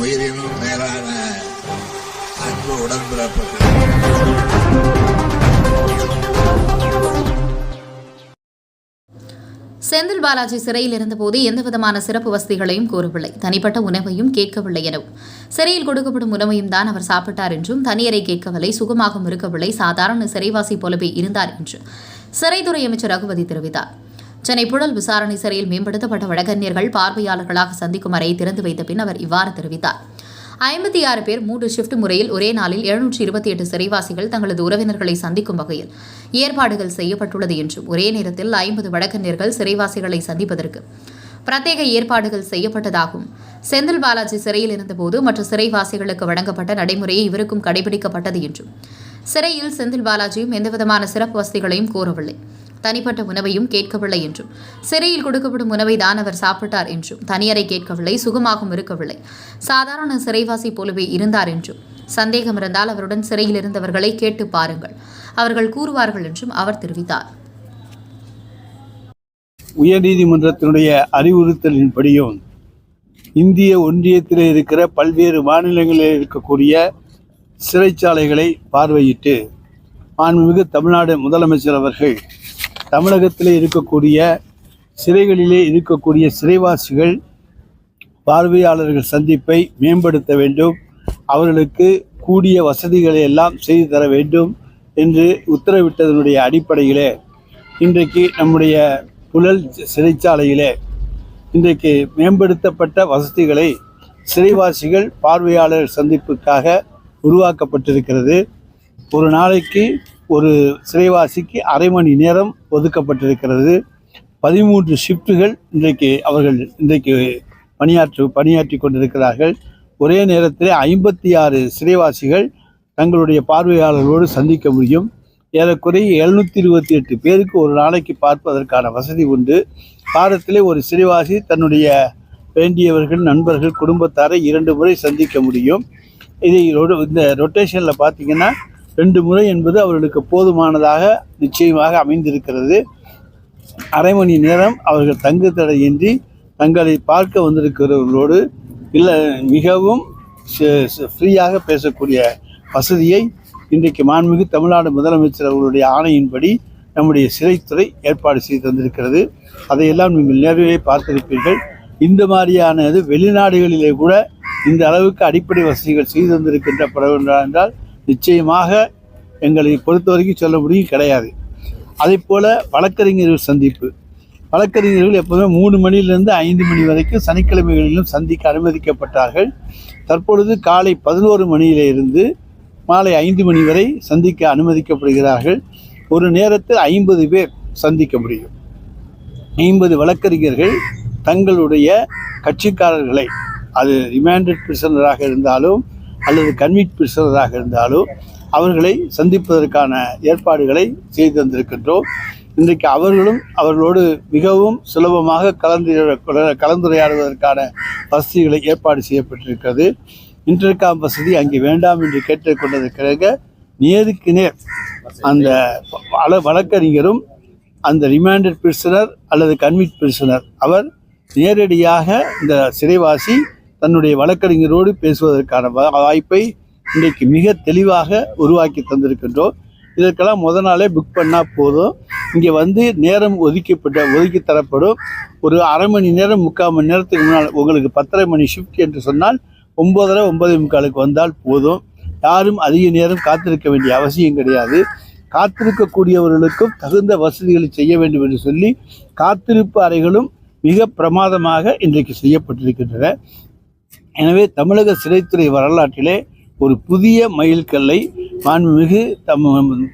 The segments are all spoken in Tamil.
உயிரினும் மேலான அன்பு உடன்பிறப்புகள். செந்தில் பாலாஜி சிறையில் இருந்தபோது எந்தவிதமான சிறப்பு வசதிகளையும் கூறவில்லை. தனிப்பட்ட உணவையும் கேட்கவில்லை எனவும் சிறையில் கொடுக்கப்படும் உணவையும் தான் அவர் சாப்பிட்டார் என்றும் தனியரை கேட்கவில்லை சுகமாகவும் இருக்கவில்லை சாதாரண சிறைவாசி போலவே இருந்தார் என்று சிறைத்துறை அமைச்சர் ரகுபதி தெரிவித்தார். சென்னை புழல் விசாரணை சிறையில் மேம்படுத்தப்பட்ட வழக்கறிஞர்கள் பார்வையாளர்களாக சந்திக்கும் அறையை திறந்து வைத்த பின் அவர் இவ்வாறு தெரிவித்தார். ஐம்பத்தி ஆறு பேர் மூன்று ஷிப்ட் முறையில் ஒரே நாளில் எழுநூற்றி இருபத்தி எட்டு சிறைவாசிகள் தங்களது உறவினர்களை சந்திக்கும் வகையில் ஏற்பாடுகள் செய்யப்பட்டுள்ளது என்றும் ஒரே நேரத்தில் ஐம்பது வழக்கறிஞர்கள் சிறைவாசிகளை சந்திப்பதற்கு பிரத்யேக ஏற்பாடுகள் செய்யப்பட்டதாகவும் செந்தில் பாலாஜி சிறையில் இருந்தபோது மற்ற சிறைவாசிகளுக்கு வழங்கப்பட்ட நடைமுறையை இவருக்கும் கடைபிடிக்கப்பட்டது என்றும் சிறையில் செந்தில் பாலாஜியும் எந்தவிதமான சிறப்பு வசதிகளையும் கோரவில்லை. தனிப்பட்ட உணவையும் கேட்கவில்லை என்றும். சிறையில் கொடுக்கப்படும் உணவை தான் அவர் சாப்பிட்டார் என்றும். தனியரை கேட்கவில்லை சுகமாகவும் இருக்கவில்லை. சாதாரண சிறைவாசி போலவே இருந்தார் என்றும். சந்தேகம் இருந்தால் அவருடன் சிறையில் இருந்தவர்களை கேட்டு பாருங்கள். அவர்கள் கூறுவார்கள் என்றும் அவர் தெரிவித்தார். உயர்நீதிமன்றத்தினுடைய அறிவுறுத்தலின்படியும் இந்திய ஒன்றியத்தில் இருக்கிற பல்வேறு மாநிலங்களில் இருக்கக்கூடிய சிறைச்சாலைகளை பார்வையிட்டு மாண்புமிகு தமிழ்நாடு முதலமைச்சர் அவர்கள் தமிழகத்தில் இருக்கக்கூடிய சிறைகளிலே இருக்கக்கூடிய சிறைவாசிகள் பார்வையாளர்கள் சந்திப்பை மேம்படுத்த வேண்டும். அவர்களுக்கு கூடிய வசதிகளை எல்லாம் செய்து தர வேண்டும் என்று உத்தரவிட்டதனுடைய அடிப்படையிலே இன்றைக்கு நம்முடைய புழல் சிறைச்சாலையிலே இன்றைக்கு மேம்படுத்தப்பட்ட வசதிகளை சிறைவாசிகள் பார்வையாளர் சந்திப்புக்காக உருவாக்கப்பட்டிருக்கிறது. ஒரு நாளைக்கு ஒரு சிறைவாசிக்கு அரை மணி நேரம் ஒதுக்கப்பட்டிருக்கிறது. பதிமூன்று ஷிஃப்ட்டுகள் இன்றைக்கு அவர்கள் இன்றைக்கு பணியாற்று பணியாற்றி கொண்டிருக்கிறார்கள். ஒரே நேரத்தில் ஐம்பத்தி ஆறு சிறைவாசிகள் தங்களுடைய பார்வையாளர்களோடு சந்திக்க முடியும். ஏறக்குறைய எழுநூற்றி இருபத்தி எட்டு பேருக்கு ஒரு நாளைக்கு பார்ப்பதற்கான வசதி உண்டு. வாரத்திலே ஒரு சிறைவாசி தன்னுடைய வேண்டியவர்கள் நண்பர்கள் குடும்பத்தாரை இரண்டு முறை சந்திக்க முடியும். இதை ரொ- இந்த ரொட்டேஷனில் பார்த்தீங்கன்னா ரெண்டு முறை என்பது அவர்களுக்கு போதுமானதாக நிச்சயமாக அமைந்திருக்கிறது. அரை மணி நேரம் அவர்கள் தங்கு தடையின்றி தங்களை பார்க்க வந்திருக்கிறவர்களோடு இல்லை மிகவும் ஃப்ரீயாக பேசக்கூடிய வசதியை இன்றைக்கு மாண்புமிகு தமிழ்நாடு முதலமைச்சர் அவர்களுடைய ஆணையின்படி நம்முடைய சிறைத்துறை ஏற்பாடு செய்து தந்திருக்கிறது. அதையெல்லாம் நீங்கள் நேரிலே பார்த்திருப்பீர்கள். இந்த மாதிரியானது வெளிநாடுகளிலே கூட இந்த அளவுக்கு அடிப்படை வசதிகள் செய்து தந்திருக்கின்ற படம் என்றால் நிச்சயமாக எங்களை பொறுத்தவரைக்கும் சொல்ல முடியும் கிடையாது. அதே போல் வழக்கறிஞர்கள் சந்திப்பு. வழக்கறிஞர்கள் எப்போதுமே மூணு மணியிலிருந்து ஐந்து மணி வரைக்கும் சனிக்கிழமைகளிலும் சந்திக்க அனுமதிக்கப்பட்டார்கள். தற்பொழுது காலை பதினோரு மணியிலிருந்து மாலை ஐந்து மணி வரை சந்திக்க அனுமதிக்கப்படுகிறார்கள். ஒரு நேரத்தில் ஐம்பது பேர் சந்திக்க முடியும். ஐம்பது வழக்கறிஞர்கள் தங்களுடைய கட்சிக்காரர்களை அது ரிமாண்டட் பிரிசனராக இருந்தாலும் அல்லது கன்வீட் பிரிசனராக இருந்தாலும் அவர்களை சந்திப்பதற்கான ஏற்பாடுகளை செய்து வந்திருக்கின்றோம் இன்றைக்கு அவர்களும் அவர்களோடு மிகவும் சுலபமாக கலந்து கலந்துரையாடுவதற்கான வசதிகளை ஏற்பாடு செய்யப்பட்டிருக்கிறது. இன்டர்காம் வசதி அங்கே வேண்டாம் என்று கேட்டுக்கொண்டதற்காக நேருக்கு நேர் அந்த வழ வழக்கறிஞரும் அந்த ரிமாண்டட் பிரிசனர் அல்லது கன்விட் பிரிசனர் அவர் நேரடியாக இந்த சிறைவாசி தன்னுடைய வழக்கறிஞரோடு பேசுவதற்கான வா- வாய்ப்பை இன்றைக்கு மிக தெளிவாக உருவாக்கி தந்திருக்கின்றோம். இதற்கெல்லாம் முத நாளே புக் பண்ணால் போதும். இங்கே வந்து நேரம் ஒதுக்கப்பட்ட ஒதுக்கி தரப்படும். ஒரு அரை மணி நேரம் முக்கால் மணி நேரத்துக்கு முன்னால் உங்களுக்கு பத்தரை மணி ஷிஃப்ட் என்று சொன்னால் ஒம்போதரை ஒன்பதே முக்காலுக்கு வந்தால் போதும். யாரும் அதிக நேரம் காத்திருக்க வேண்டிய அவசியம் கிடையாது. காத்திருக்கக்கூடியவர்களுக்கும் தகுந்த வசதிகளை செய்ய வேண்டும் என்று சொல்லி காத்திருப்பு அறைகளும் மிக பிரமாதமாக இன்றைக்கு செய்யப்பட்டிருக்கின்றன. எனவே தமிழக சிறைத்துறை வரலாற்றிலே ஒரு புதிய மைல்கல்லை மாண்புமிகு தம்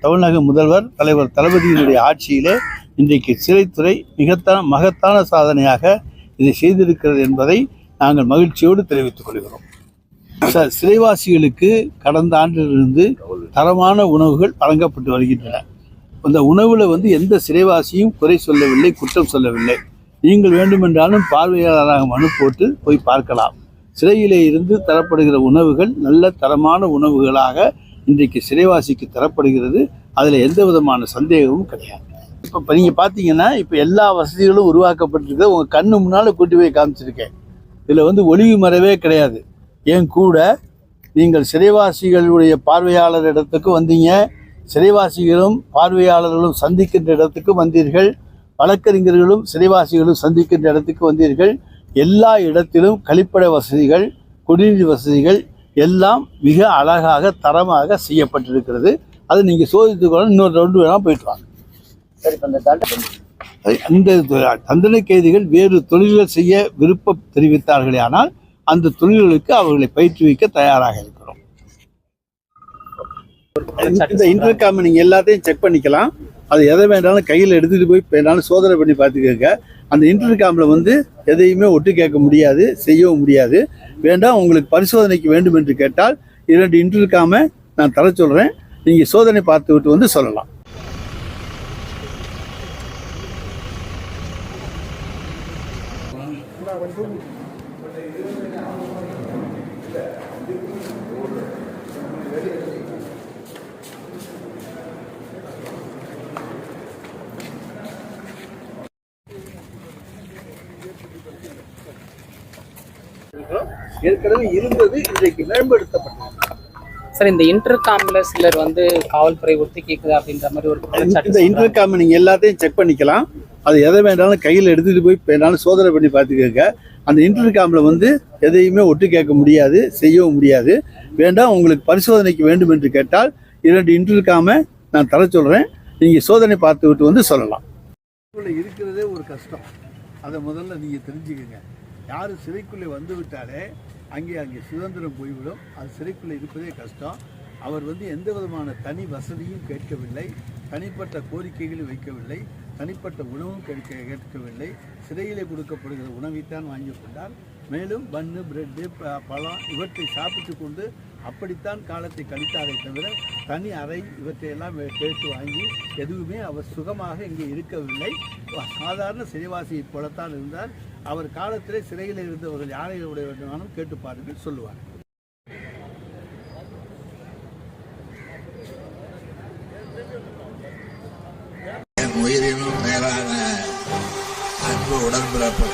தமிழக முதல்வர் தலைவர் தளபதியினுடைய ஆட்சியிலே இன்றைக்கு சிறைத்துறை மிகத்தான மகத்தான சாதனையாக இதை செய்திருக்கிறது என்பதை நாங்கள் மகிழ்ச்சியோடு தெரிவித்துக் கொள்கிறோம். சார் சிறைவாசிகளுக்கு கடந்த ஆண்டிலிருந்து தரமான உணவுகள் வழங்கப்பட்டு வருகின்றன. அந்த உணவில் வந்து எந்த சிறைவாசியும் குறை சொல்லவில்லை குற்றம் சொல்லவில்லை. நீங்கள் வேண்டுமென்றாலும் பார்வையாளராக மனு போட்டு போய் பார்க்கலாம். சிறையிலே இருந்து தரப்படுகிற உணவுகள் நல்ல தரமான உணவுகளாக இன்றைக்கு சிறைவாசிக்கு தரப்படுகிறது. அதில் எந்த விதமான சந்தேகமும் கிடையாது. இப்போ நீங்கள் பார்த்தீங்கன்னா இப்போ எல்லா வசதிகளும் உருவாக்கப்பட்டிருக்கு உங்கள் கண்ணு முன்னால் கூட்டி போய் காமிச்சிருக்கேன். இதில் வந்து ஒளிவு மறைவே கிடையாது. என் கூட நீங்கள் சிறைவாசிகளுடைய பார்வையாளர் இடத்துக்கு வந்தீங்க. சிறைவாசிகளும் பார்வையாளர்களும் சந்திக்கின்ற இடத்துக்கு வந்தீர்கள். வழக்கறிஞர்களும் சிறைவாசிகளும் சந்திக்கின்ற இடத்துக்கு வந்தீர்கள். எல்லா இடத்திலும் கழிப்பட வசதிகள் குடிநீர் வசதிகள் எல்லாம் மிக அழகாக தரமாக செய்யப்பட்டிருக்கிறது. அதை நீங்கள் சோதித்துக்கொள்ள இன்னொரு ரவுண்டு வேணால் போயிட்டு வாங்க. சரி அந்த தண்டனை கைதிகள் வேறு தொழில்கள் செய்ய விருப்பம் தெரிவித்தார்களே ஆனால் அந்த தொழில்களுக்கு அவர்களை பயிற்றுவிக்க தயாராக இருக்கிறோம். இந்த இன்டர்காம் நீங்கள் எல்லாத்தையும் செக் பண்ணிக்கலாம். அது எதை வேண்டாலும் கையில் எடுத்துகிட்டு போய் வேணாலும் சோதனை பண்ணி பார்த்துக்கோங்க. அந்த இன்டர்காமில் வந்து எதையுமே ஒட்டு கேட்க முடியாது செய்யவும் முடியாது. வேண்டாம் உங்களுக்கு பரிசோதனைக்கு வேண்டும் என்று கேட்டால் இரண்டு இன்டர்காமை நான் தர சொல்கிறேன் நீங்கள் சோதனை பார்த்து விட்டு வந்து சொல்லலாம். ஏற்கனவே இருந்தது இன்றைக்கு மேம்படுத்தப்பட்டது. சார் இந்த இன்டர்காம்ல சிலர் வந்து காவல்துறை ஒத்தி கேக்குது அப்படின்ற மாதிரி ஒரு இந்த. இன்டர்காம் நீங்கள் எல்லாத்தையும் செக் பண்ணிக்கலாம். அது எதை வேண்டாலும் கையில் எடுத்துகிட்டு போய் வேணாலும் சோதனை பண்ணி பார்த்துக்கங்க. அந்த இன்டர்காமில் வந்து எதையுமே ஒட்டு கேட்க முடியாது செய்யவும் முடியாது. வேண்டாம் உங்களுக்கு பரிசோதனைக்கு வேண்டும் என்று கேட்டால் இரண்டு இன்டர்காமை நான் தர சொல்கிறேன் நீங்கள் சோதனை பார்த்து விட்டு வந்து சொல்லலாம். இருக்கிறதே ஒரு கஷ்டம். அதை முதல்ல நீங்கள் தெரிஞ்சுக்கங்க. யார் சிறைக்குள்ளே வந்து விட்டாலே அங்கே அங்கே சுதந்திரம் போய்விடும். அது சிறைக்குள்ளே இருப்பதே கஷ்டம். அவர் வந்து எந்த விதமான தனி வசதியும் கேட்கவில்லை. தனிப்பட்ட கோரிக்கைகளும் வைக்கவில்லை. தனிப்பட்ட உணவும் கேட்க கேட்கவில்லை. சிறையிலே கொடுக்கப்படுகிற உணவைத்தான் வாங்கி கொண்டார். மேலும் பன்னு பிரெட்டு ப- பழம் இவற்றை சாப்பிட்டு கொண்டு அப்படித்தான் காலத்தை கழித்தாரே தவிர தனி அறை இவற்றையெல்லாம் கேட்டு வாங்கி எதுவுமே அவர் சுகமாக இங்கே இருக்கவில்லை. சாதாரண சிறைவாசியைப் போலத்தான் இருந்தார். அவர் காலத்திலே சிறையில் இருந்தவர்கள் யாரை உடைய வேண்டுமானும் கேட்டு பாருங்கள் சொல்லுவார். உயிரினும் மேலான அன்பு உடன்பிறப்பு